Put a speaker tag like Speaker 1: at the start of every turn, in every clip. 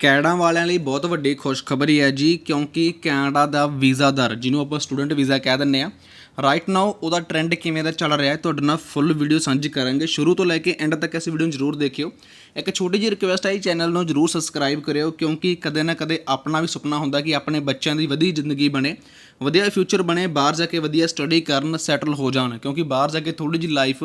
Speaker 1: Canada ਵਾਲਿਆਂ ਲਈ ਬਹੁਤ ਵੱਡੀ ਖੁਸ਼ਖਬਰੀ ਹੈ ਜੀ, ਕਿਉਂਕਿ ਕੈਨੇਡਾ ਦਾ ਵੀਜ਼ਾ ਦਰ, ਜਿਹਨੂੰ ਆਪਾਂ ਸਟੂਡੈਂਟ ਵੀਜ਼ਾ ਕਹਿ ਦਿੰਦੇ ਆ ਰਾਈਟ ਨਾਓ ਉਹਦਾ ਟ੍ਰੈਂਡ ਕਿਵੇਂ ਦਾ ਚੱਲ ਰਿਹਾ ਹੈ, ਤੁਹਾਡੇ ਨਾਲ ਫੁੱਲ ਵੀਡੀਓ ਸਾਂਝੀ ਕਰਾਂਗੇ। ਸ਼ੁਰੂ ਤੋਂ ਲੈ ਕੇ ਐਂਡ ਤੱਕ ਇਸ ਵੀਡੀਓ ਨੂੰ ਜ਼ਰੂਰ ਦੇਖਿਓ। ਇੱਕ ਛੋਟੀ ਜਿਹੀ ਰਿਕੁਐਸਟ ਹੈ ਚੈਨਲ ਨੂੰ ਜ਼ਰੂਰ ਸਬਸਕ੍ਰਾਈਬ ਕਰਿਓ, ਕਿਉਂਕਿ ਕਦੇ ਨਾ ਕਦੇ ਆਪਣਾ ਵੀ ਸੁਪਨਾ ਹੁੰਦਾ ਕਿ ਆਪਣੇ ਬੱਚਿਆਂ ਦੀ ਵਧੀਆ ਜ਼ਿੰਦਗੀ ਬਣੇ, ਵਧੀਆ ਫਿਊਚਰ ਬਣੇ, ਬਾਹਰ ਜਾ ਕੇ ਵਧੀਆ ਸਟੱਡੀ ਕਰਨ ਸੈਟਲ ਹੋ ਜਾਣ, ਕਿਉਂਕਿ ਬਾਹਰ ਜਾ ਕੇ ਥੋੜੀ ਜਿਹੀ ਲਾਈਫ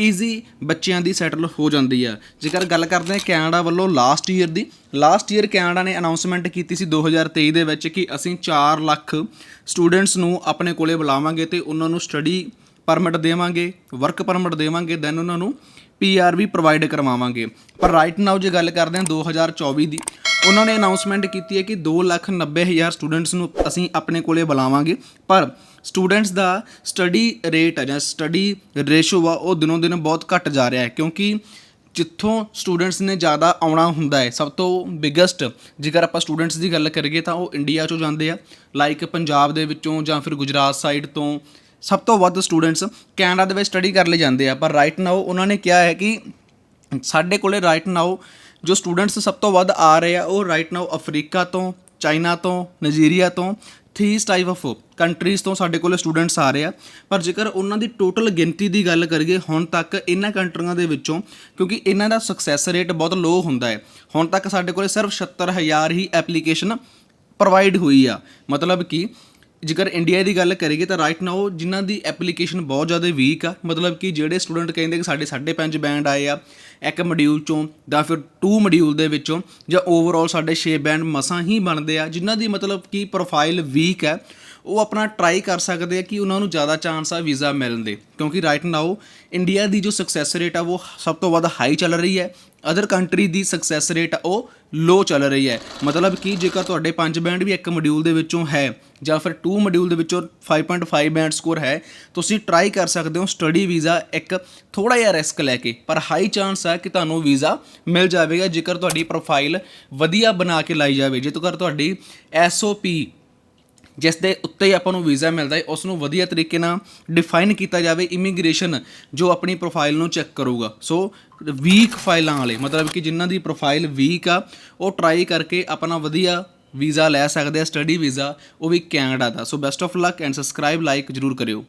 Speaker 1: ਈਜ਼ੀ ਬੱਚਿਆਂ ਦੀ ਸੈਟਲ ਹੋ ਜਾਂਦੀ ਆ ਜੇਕਰ ਗੱਲ ਕਰਦੇ ਹਾਂ ਕੈਨੇਡਾ ਵੱਲੋਂ ਲਾਸਟ ਈਅਰ ਦੀ ਲਾਸਟ ਈਅਰ ਕੈਨੇਡਾ ਨੇ ਅਨਾਉਂਸਮੈਂਟ ਕੀਤੀ ਸੀ 2023 ਦੇ ਵਿੱਚ ਕਿ ਅਸੀਂ 4 ਲੱਖ ਸਟੂਡੈਂਟਸ ਨੂੰ ਆਪਣੇ ਕੋਲੇ ਬੁਲਾਵਾਂਗੇ ਤੇ ਉਹਨਾਂ ਨੂੰ ਸਟੱਡੀ ਪਰਮਿਟ ਦੇਵਾਂਗੇ ਵਰਕ ਪਰਮਿਟ ਦੇਵਾਂਗੇ ਦੈਨ ਉਹਨਾਂ ਨੂੰ ਪੀਆਰ ਵੀ ਪ੍ਰੋਵਾਈਡ ਕਰਵਾਵਾਂਗੇ। ਪਰ ਰਾਈਟ ਨਾਓ ਜੇ ਗੱਲ ਕਰਦੇ ਹਾਂ 2024 ਦੀ, ਉਹਨਾਂ ਨੇ ਅਨਾਉਂਸਮੈਂਟ ਕੀਤੀ ਹੈ ਕਿ 290000 ਸਟੂਡੈਂਟਸ ਨੂੰ ਅਸੀਂ ਆਪਣੇ ਕੋਲੇ ਬੁਲਾਵਾਂਗੇ। ਪਰ ਸਟੂਡੈਂਟਸ ਦਾ ਸਟੱਡੀ ਰੇਟ ਹੈ ਜਾਂ ਸਟੱਡੀ ਰੇਸ਼ੋ ਆ, ਉਹ ਦਿਨੋਂ ਦਿਨ ਬਹੁਤ ਘਟ ਜਾ ਰਿਹਾ ਹੈ ਕਿਉਂਕਿ ਜਿੱਥੋਂ ਸਟੂਡੈਂਟਸ ਨੇ ਜ਼ਿਆਦਾ ਆਉਣਾ ਹੁੰਦਾ ਹੈ, ਸਭ ਤੋਂ ਬਿਗੇਸਟ ਜੇਕਰ ਆਪਾਂ ਸਟੂਡੈਂਟਸ ਦੀ ਗੱਲ ਕਰੀਏ ਤਾਂ ਉਹ ਇੰਡੀਆ ਚੋਂ ਜਾਂਦੇ ਆ। ਲਾਈਕ ਪੰਜਾਬ ਦੇ ਵਿੱਚੋਂ ਜਾਂ ਫਿਰ ਗੁਜਰਾਤ ਸਾਈਡ ਤੋਂ ਸਭ ਤੋਂ ਵੱਧ ਸਟੂਡੈਂਟਸ ਕੈਨੇਡਾ ਦੇ ਵਿੱਚ ਸਟੱਡੀ ਕਰਨ ਲਈ ਜਾਂਦੇ ਆ। ਪਰ ਰਾਈਟ ਨਾਓ ਉਹਨਾਂ ਨੇ ਕਿਹਾ ਹੈ ਕਿ ਸਾਡੇ ਕੋਲੇ ਰਾਈਟ ਨਾਓ ਜੋ ਸਟੂਡੈਂਟਸ ਸਭ ਤੋਂ ਵੱਧ ਆ ਰਹੇ ਆ, ਉਹ ਰਾਈਟ ਨਾਓ ਅਫਰੀਕਾ ਤੋਂ ਚਾਈਨਾ ਤੋਂ ਨਾਈਜੀਰੀਆ ਤੋਂ ਥੀਸ ਟਾਈਪ ਆਫ ਕੰਟਰੀਜ਼ ਤੋਂ ਸਾਡੇ ਕੋਲ ਸਟੂਡੈਂਟਸ ਆ ਰਹੇ ਆ। ਪਰ ਜੇਕਰ ਉਹਨਾਂ ਦੀ ਟੋਟਲ ਗਿਣਤੀ ਦੀ ਗੱਲ ਕਰੀਏ, ਹੁਣ ਤੱਕ ਇਹਨਾਂ ਕੰਟਰੀਆਂ ਦੇ ਵਿੱਚੋਂ, ਕਿਉਂਕਿ ਇਹਨਾਂ ਦਾ ਸਕਸੈਸ ਰੇਟ ਬਹੁਤ ਲੋ ਹੁੰਦਾ ਹੈ, ਹੁਣ ਤੱਕ ਸਾਡੇ ਕੋਲ ਸਿਰਫ 76000 ਹੀ ਐਪਲੀਕੇਸ਼ਨ ਪ੍ਰੋਵਾਈਡ ਹੋਈ ਆ। ਮਤਲਬ ਕਿ ਜੇਕਰ ਇੰਡੀਆ ਦੀ ਗੱਲ ਕਰੀਏ ਤਾਂ ਰਾਈਟ ਨਾਓ ਜਿਨ੍ਹਾਂ ਦੀ ਐਪਲੀਕੇਸ਼ਨ ਬਹੁਤ ਜ਼ਿਆਦਾ ਵੀਕ ਆ, ਮਤਲਬ ਕਿ ਜਿਹੜੇ ਸਟੂਡੈਂਟ ਕਹਿੰਦੇ ਕਿ ਸਾਡੇ 5.5 ਬੈਂਡ ਆਏ ਆ, ਇੱਕ ਮੋਡਿਊਲ ਚੋਂ ਜਾਂ ਫਿਰ ਟੂ ਮੋਡਿਊਲ ਦੇ ਵਿੱਚੋਂ ਜਾਂ ਓਵਰਆਲ ਸਾਡੇ 6 ਬੈਂਡ ਮਸਾਂ ਹੀ ਬਣਦੇ ਆ, ਜਿਨ੍ਹਾਂ ਦੀ ਮਤਲਬ ਕਿ ਪ੍ਰੋਫਾਈਲ ਵੀਕ ਹੈ ਉਹ ਆਪਣਾ ਟਰਾਈ ਕਰ ਸਕਦੇ ਆ ਕਿ ਉਹਨਾਂ ਨੂੰ ਜ਼ਿਆਦਾ ਚਾਂਸ ਆ ਵੀਜ਼ਾ ਮਿਲਣ ਦੇ। ਕਿਉਂਕਿ ਰਾਈਟ ਨਾਓ ਇੰਡੀਆ ਦੀ ਜੋ ਸਕਸੈਸ ਰੇਟ ਆ ਉਹ ਸਭ ਤੋਂ ਵੱਧ ਹਾਈ ਚੱਲ ਰਹੀ ਹੈ। ਅਦਰ ਕੰਟਰੀ ਦੀ ਸਕਸੈਸ ਰੇਟ ਉਹ ਲੋ ਚੱਲ ਰਹੀ ਹੈ। ਮਤਲਬ ਕਿ ਜੇਕਰ ਤੁਹਾਡੇ 5 ਬੈਂਡ ਵੀ ਇੱਕ ਮੋਡਿਊਲ ਦੇ ਵਿੱਚੋਂ ਹੈ ਜਾਂ ਫਿਰ 2 ਮੋਡਿਊਲ ਦੇ ਵਿੱਚੋਂ 5.5 ਬੈਂਡ ਸਕੋਰ ਹੈ, ਤੁਸੀਂ ਟਰਾਈ ਕਰ ਸਕਦੇ ਹੋ ਸਟੱਡੀ ਵੀਜ਼ਾ ਇੱਕ ਥੋੜਾ ਜਿਹਾ ਰਿਸਕ ਲੈ ਕੇ। ਪਰ ਹਾਈ ਚਾਂਸ ਹੈ ਕਿ ਤੁਹਾਨੂੰ ਵੀਜ਼ਾ ਮਿਲ ਜਾਵੇਗਾ ਜੇਕਰ ਤੁਹਾਡੀ ਪ੍ਰੋਫਾਈਲ ਵਧੀਆ ਬਣਾ ਕੇ ਲਾਈ ਜਾਵੇ। ਜੇਕਰ ਤੁਹਾਡੀ ਐਸਓਪੀ ਜਿਸ ਦੇ ਉੱਤੇ ਹੀ ਆਪਾਂ ਨੂੰ ਵੀਜ਼ਾ ਮਿਲਦਾ ਹੈ, ਉਸ ਨੂੰ ਵਧੀਆ ਤਰੀਕੇ ਨਾਲ ਡਿਫਾਈਨ ਕੀਤਾ ਜਾਵੇ ਇਮੀਗ੍ਰੇਸ਼ਨ ਜੋ ਆਪਣੀ ਪ੍ਰੋਫਾਈਲ ਨੂੰ ਚੈੱਕ ਕਰੂਗਾ। ਸੋ ਵੀਕ ਫਾਈਲਾਂ ਵਾਲੇ, ਮਤਲਬ ਕਿ ਜਿਨ੍ਹਾਂ ਦੀ ਪ੍ਰੋਫਾਈਲ ਵੀਕ ਆ, ਉਹ ਟਰਾਈ ਕਰਕੇ ਆਪਣਾ ਵਧੀਆ ਵੀਜ਼ਾ ਲੈ ਸਕਦੇ ਆ ਸਟੱਡੀ ਵੀਜ਼ਾ, ਉਹ ਵੀ Canada the. So best of luck and subscribe like ਜਰੂਰ ਕਰਿਓ।